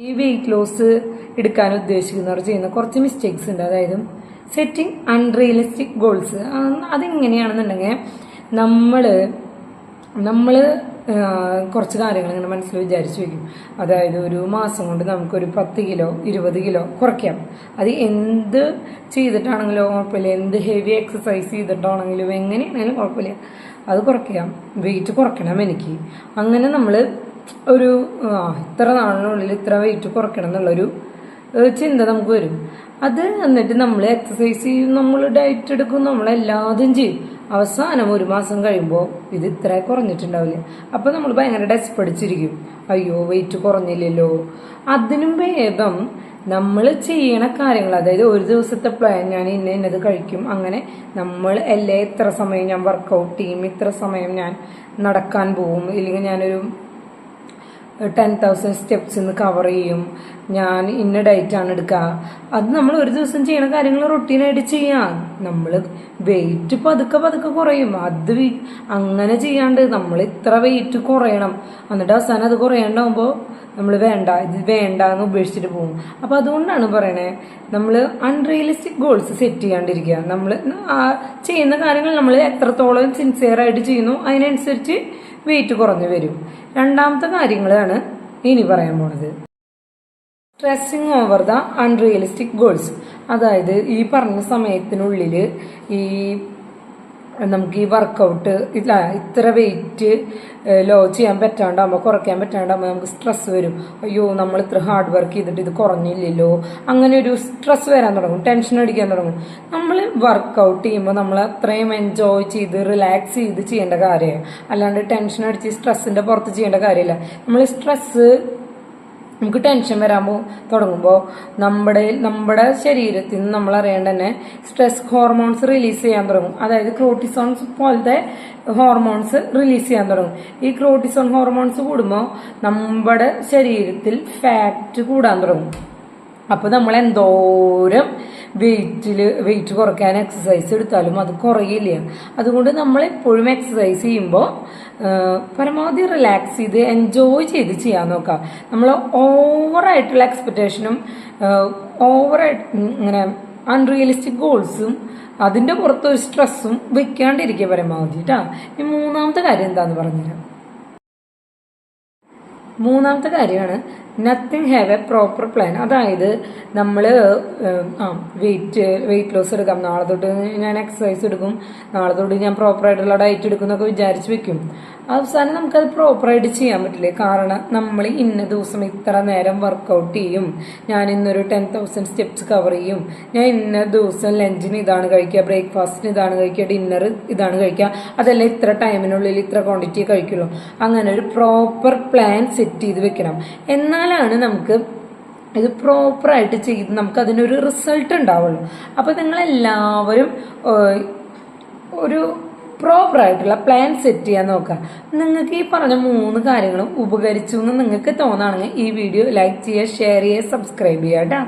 ഈ weight loss എടുക്കാൻ ഉദ്ദേശിക്കുന്നവർ ചെയ്യുന്ന കുറച്ച് മിസ്റ്റേക്സ് ഉണ്ട്. അതായത് സെറ്റിംഗ് അൺറിയലിസ്റ്റിക് ഗോൾസ് അതെങ്ങനെയാണെന്നുണ്ടെങ്കിൽ നമ്മൾ നമ്മൾ കുറച്ച് കാര്യങ്ങൾ ഇങ്ങനെ മനസ്സിൽ വിചാരിച്ചു വയ്ക്കും അതായത് ഒരു മാസം കൊണ്ട് നമുക്കൊരു പത്ത് കിലോ ഇരുപത് കിലോ കുറയ്ക്കാം. അത് എന്ത് ചെയ്തിട്ടാണെങ്കിലും കുഴപ്പമില്ല. എന്ത് ഹെവി എക്സസൈസ് ചെയ്തിട്ടാണെങ്കിലും എങ്ങനെയാണെങ്കിലും കുഴപ്പമില്ല. അത് കുറയ്ക്കാം. വെയിറ്റ് കുറയ്ക്കണം എനിക്ക്. അങ്ങനെ നമ്മൾ ഒരു ഇത്ര നാളിനുള്ളിൽ ഇത്ര വെയിറ്റ് കുറയ്ക്കണം എന്നുള്ളൊരു ചിന്ത നമുക്ക് വരും. അത് എന്നിട്ട് നമ്മൾ എക്സസൈസ് ചെയ്യും നമ്മൾ ഡയറ്റ് എടുക്കും നമ്മൾ എല്ലാതും ചെയ്യും. അവസാനം ഒരു മാസം കഴിയുമ്പോൾ ഇത് ഇത്ര കുറഞ്ഞിട്ടുണ്ടാവില്ല. അപ്പോൾ നമ്മൾ ഭയങ്കര ഡെസ്പടിച്ചിരിക്കും അയ്യോ വെയിറ്റ് കുറഞ്ഞില്ലല്ലോ. അതിനും ഭേദം നമ്മൾ ചെയ്യണ കാര്യങ്ങൾ അതായത് ഒരു ദിവസത്തെ പ്ലാൻ ഞാൻ ഇന്ന ഇന്നത് കഴിക്കും. അങ്ങനെ നമ്മൾ എല്ലാ ഇത്ര സമയം ഞാൻ വർക്കൗട്ട് ചെയ്യും ഇത്ര സമയം ഞാൻ നടക്കാൻ പോവും ഇല്ലെങ്കിൽ ഞാനൊരു ടെൻ തൗസൻഡ് സ്റ്റെപ്സ് ഇന്ന് കവർ ചെയ്യും. ഞാൻ ഇന്ന ഡയറ്റ് ആണ് എടുക്കുക അത് നമ്മൾ ഒരു ദിവസം ചെയ്യുന്ന കാര്യങ്ങൾ റൊട്ടീനായിട്ട് ചെയ്യാം. നമ്മൾ വെയിറ്റ് പതുക്കെ പതുക്കെ കുറയും. അത് അങ്ങനെ ചെയ്യാണ്ട് നമ്മൾ ഇത്ര വെയിറ്റ് കുറയണം. എന്നിട്ട് അവസാനം അത് കുറയാണ്ടാവുമ്പോൾ നമ്മൾ വേണ്ട ഇത് വേണ്ട എന്ന് ഉപേക്ഷിച്ചിട്ട് പോകും. അപ്പോൾ അതുകൊണ്ടാണ് പറയണേ നമ്മൾ അൺറിയലിസ്റ്റിക് ഗോൾസ് സെറ്റ് ചെയ്യാണ്ടിരിക്കുക നമ്മൾ ചെയ്യുന്ന കാര്യങ്ങൾ നമ്മൾ എത്രത്തോളം സിൻസിയർ ആയിട്ട് ചെയ്യുന്നു അതിനനുസരിച്ച് വെയിറ്റ് കുറഞ്ഞു വരും. രണ്ടാമത്തെ കാര്യങ്ങളാണ് ഇനി പറയാൻ പോണത്. Stressing over the unrealistic goals അതായത് ഈ പറഞ്ഞ സമയത്തിനുള്ളിൽ ഈ നമുക്ക് ഈ വർക്കൗട്ട് ഇല്ല ഇത്ര വെയിറ്റ് ലോ ചെയ്യാൻ പറ്റാണ്ടാകുമ്പോൾ കുറയ്ക്കാൻ പറ്റാണ്ടാകുമ്പോൾ നമുക്ക് സ്ട്രെസ് വരും. അയ്യോ നമ്മൾ ഇത്ര ഹാർഡ് വർക്ക് ചെയ്തിട്ട് ഇത് കുറഞ്ഞില്ലല്ലോ. അങ്ങനെ ഒരു സ്ട്രെസ് വരാൻ തുടങ്ങും ടെൻഷൻ അടിക്കാൻ തുടങ്ങും. നമ്മൾ വർക്കൗട്ട് ചെയ്യുമ്പോൾ നമ്മൾ അത്രയും എൻജോയ് ചെയ്ത് റിലാക്സ് ചെയ്ത് ചെയ്യേണ്ട കാര്യമാണ് അല്ലാണ്ട് ടെൻഷൻ അടിച്ച് സ്ട്രെസ്സിന്റെ പുറത്ത് ചെയ്യേണ്ട കാര്യമില്ല നമ്മൾ സ്ട്രെസ് നമുക്ക് ടെൻഷൻ വരാൻ തുടങ്ങുമ്പോൾ നമ്മുടെ നമ്മുടെ ശരീരത്തിൽ നിന്ന് നമ്മൾ അറിയേണ്ട തന്നെ സ്ട്രെസ് ഹോർമോൺസ് റിലീസ് ചെയ്യാൻ തുടങ്ങും. അതായത് ക്രോട്ടിസോൺസ് പോലത്തെ ഹോർമോൺസ് റിലീസ് ചെയ്യാൻ തുടങ്ങും. ഈ ക്രോട്ടിസോൺ ഹോർമോൺസ് കൂടുമ്പോൾ നമ്മുടെ ശരീരത്തിൽ ഫാറ്റ് കൂടാൻ തുടങ്ങും. അപ്പൊ നമ്മൾ എന്തോരം വെയിറ്റിൽ വെയിറ്റ് കുറയ്ക്കാൻ എക്സസൈസ് എടുത്താലും അത് കുറയില്ല. അതുകൊണ്ട് നമ്മൾ എപ്പോഴും എക്സസൈസ് ചെയ്യുമ്പോൾ പരമാവധി റിലാക്സ് ചെയ്ത് എൻജോയ് ചെയ്ത് ചെയ്യാൻ നോക്കാം. നമ്മൾ ഓവറായിട്ടുള്ള എക്സ്പെക്റ്റേഷനും ഓവറായിട്ട് ഇങ്ങനെ അൺറിയലിസ്റ്റിക് ഗോൾസും അതിന്റെ പുറത്ത് ഒരു സ്ട്രെസ്സും വെക്കാണ്ടിരിക്കുക പരമാവധി കേട്ടാ ഈ മൂന്നാമത്തെ കാര്യം എന്താന്ന് പറഞ്ഞുതരാം. മൂന്നാമത്തെ കാര്യമാണ് nothing have a proper plan അതായത് നമ്മൾ ആ വെയിറ്റ് വെയിറ്റ് ലോസ് എടുക്കാം. നാളെ തൊട്ട് ഞാൻ എക്സസൈസ് എടുക്കും. നാളെ തൊട്ട് ഞാൻ പ്രോപ്പറായിട്ടുള്ള ഡയറ്റ് എടുക്കും എന്നൊക്കെ വിചാരിച്ച് വെക്കും. അവസാനം നമുക്കത് പ്രോപ്പറായിട്ട് ചെയ്യാൻ പറ്റില്ല? കാരണം നമ്മൾ ഇന്ന ദിവസം ഇത്ര നേരം വർക്കൗട്ട് ചെയ്യും. ഞാൻ ഇന്നൊരു ടെൻ തൗസൻഡ് സ്റ്റെപ്സ് കവർ ചെയ്യും. ഞാൻ ഇന്ന ദിവസം ലഞ്ചിന് ഇതാണ് കഴിക്കുക ബ്രേക്ക്ഫാസ്റ്റിന് ഇതാണ് കഴിക്കുക ഡിന്നർ ഇതാണ് കഴിക്കുക. അതല്ല ഇത്ര ടൈമിനുള്ളിൽ ഇത്ര ക്വാണ്ടിറ്റി കഴിക്കുള്ളൂ. അങ്ങനെ ഒരു പ്രോപ്പർ പ്ലാൻ സെറ്റ് ചെയ്ത് വെക്കണം. എന്നാലാണ് നമുക്ക് ഇത് പ്രോപ്പറായിട്ട് ചെയ്ത് നമുക്ക് അതിനൊരു റിസൾട്ട് ഉണ്ടാവുള്ളൂ. അപ്പോൾ നിങ്ങളെല്ലാവരും ഒരു പ്രോപ്പറായിട്ടുള്ള പ്ലാൻ സെറ്റ് ചെയ്യാൻ നോക്കുക. നിങ്ങൾക്ക് ഈ പറഞ്ഞ മൂന്ന് കാര്യങ്ങളും ഉപകരിച്ചു എന്ന് നിങ്ങൾക്ക് തോന്നുകയാണെങ്കിൽ ഈ വീഡിയോ ലൈക്ക് ചെയ്യുക ഷെയർ ചെയ്യുക സബ്സ്ക്രൈബ് ചെയ്യുക കേട്ടോ.